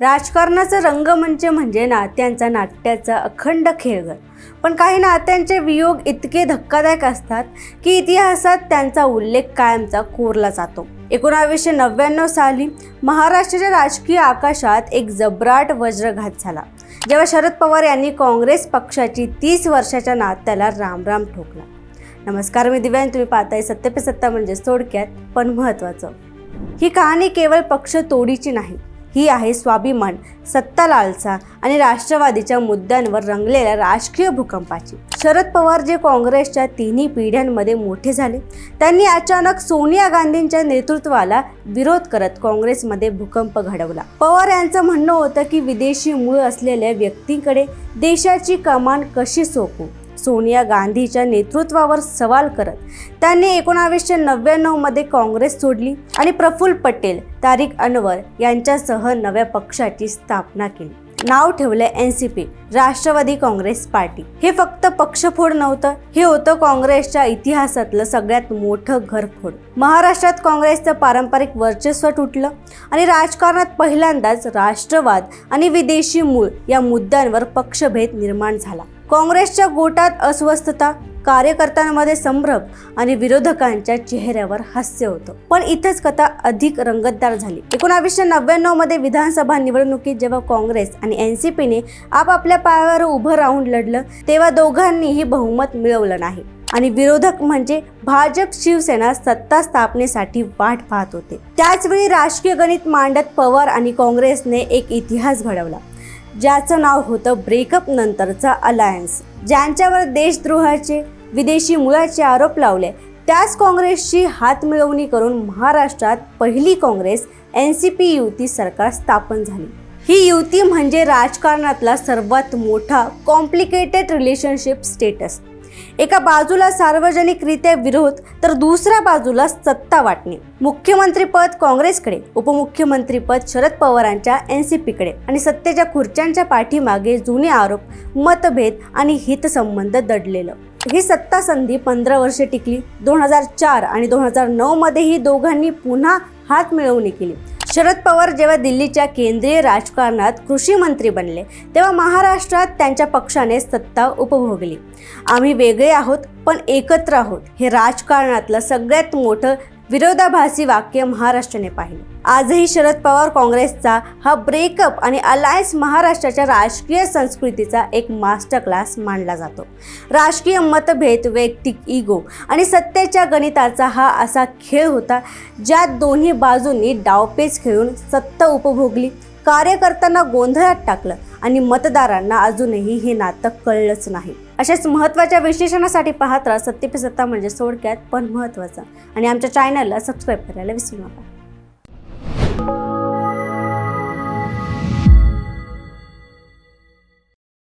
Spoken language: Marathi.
राजकारणाचं रंगमंच म्हणजे, म्हणजे नात्यांचा नाट्याचा अखंड खेळघर पण काही नात्यांचे वियोग इतके धक्कादायक असतात की इतिहासात त्यांचा उल्लेख कायमचा कोरला जातो. एकोणावीसशे नव्याण्णव साली महाराष्ट्राच्या राजकीय आकाशात एक जबराट वज्रघात झाला. जेव्हा शरद पवार यांनी काँग्रेस पक्षाची तीस वर्षाच्या नात्याला रामराम ठोकला. नमस्कार मी दिव्यान. तुम्ही पाहताय सत्य पे सत्ता म्हणजे थोडक्यात पण महत्त्वाचं. ही कहाणी केवळ पक्ष तोडीची नाही ही आहे स्वाभिमान सत्ता लालसा आणि राष्ट्रवादीच्या मुद्द्यांवर रंगलेल्या राजकीय भूकंपाची. शरद पवार जे काँग्रेसच्या तिन्ही पिढ्यांमध्ये मोठे झाले त्यांनी अचानक सोनिया गांधींच्या नेतृत्वाला विरोध करत काँग्रेसमध्ये भूकंप घडवला. पवार यांचं म्हणणं होतं की विदेशी मूळ असलेल्या व्यक्तींकडे देशाची कमान कशी सोपू? सोनिया गांधीच्या नेतृत्वावर सवाल करत त्यांनी एकोणावीसशे नव्याण्णवमध्ये काँग्रेस सोडली आणि प्रफुल्ल पटेल तारिक अनवर यांच्यासह नव्या पक्षाची स्थापना केली. नाव ठेवलं N C P Rashtrawadi Congress party. हे फक्त पक्षफोड नव्हतं हे होतं काँग्रेसच्या इतिहासातलं सगळ्यात मोठं घरफोड. महाराष्ट्रात काँग्रेसचं पारंपरिक वर्चस्व तुटलं आणि राजकारणात पहिल्यांदाच राष्ट्रवाद आणि विदेशी मूळ या मुद्द्यांवर पक्षभेद निर्माण झाला. काँग्रेसच्या गोटात अस्वस्थता कार्यकर्त्यांमध्ये संभ्रम आणि विरोधकांच्या चेहऱ्यावर हास्य होतं. पण इथेच कथा अधिक रंगतदार झाली. एकोणावीसशे नव्याण्णवमध्ये विधानसभा निवडणुकीत जेव्हा काँग्रेस आणि एन सी पीने आपापल्या पायावर उभं राहून लढलं तेव्हा दोघांनीही बहुमत मिळवलं नाही. आणि विरोधक म्हणजे भाजप शिवसेना सत्ता स्थापनेसाठी वाट पाहत होते. त्याचवेळी राजकीय गणित मांडत पवार आणि काँग्रेसने एक इतिहास घडवला. ज्याचं नाव होतं ब्रेकअप नंतरचा अलायन्स. ज्यांच्यावर देशद्रोहाचे विदेशी मुळाचे आरोप लावले त्याच काँग्रेसची हातमिळवणी करून महाराष्ट्रात पहिली काँग्रेस एन सी पी युती सरकार स्थापन झाली. ही युती म्हणजे राजकारणातला सर्वात मोठा कॉम्प्लिकेटेड रिलेशनशिप स्टेटस एका बाजूला सार्वजनिकरित्या विरोध तर दुसऱ्या बाजूला सत्ता वाटणे. मुख्यमंत्रीपद काँग्रेसकडे उपमुख्यमंत्रीपद शरद पवारांच्या एन सी पीकडे आणि सत्तेच्या खुर्च्यांच्या पाठीमागे जुने आरोप मतभेद आणि हितसंबंध दडलेलं. ही सत्ता संधी पंधरा वर्षे टिकली. दोन हजार चार आणि दोन हजार नऊमध्येही दोघांनी पुन्हा हात मिळवणी केली. शरद पवार जेव्हा दिल्लीच्या केंद्रीय राजकारणात कृषी मंत्री बनले तेव्हा महाराष्ट्रात त्यांच्या पक्षाने सत्ता उपभोगली. आम्ही वेगळे आहोत पण एकत्र आहोत. हे राजकारणातलं सगळ्यात मोठं विरोधाभासी वाक्य महाराष्ट्राने पाहिले. आजही शरद पवार काँग्रेसचा हा ब्रेकअप आणि अलायन्स महाराष्ट्राच्या राजकीय संस्कृतीचा एक मास्टर क्लास मानला जातो. राजकीय मतभेद वैयक्तिक इगो आणि सत्तेच्या गणिताचा हा असा खेळ होता ज्यात दोन्ही बाजूंनी डावपेच खेळून सत्ता उपभोगली कार्यकर्त्यांना गोंधळात टाकलं आणि मतदारांना अजूनही हे नातं कळलंच नाही. अशाच महत्त्वाच्या विश्लेषणासाठी पाहत राहा. सत्य पे सत्ता म्हणजे सोडक्यात पण महत्त्वाचा. आणि आमच्या चॅनलला सबस्क्राईब करायला विसरू नका.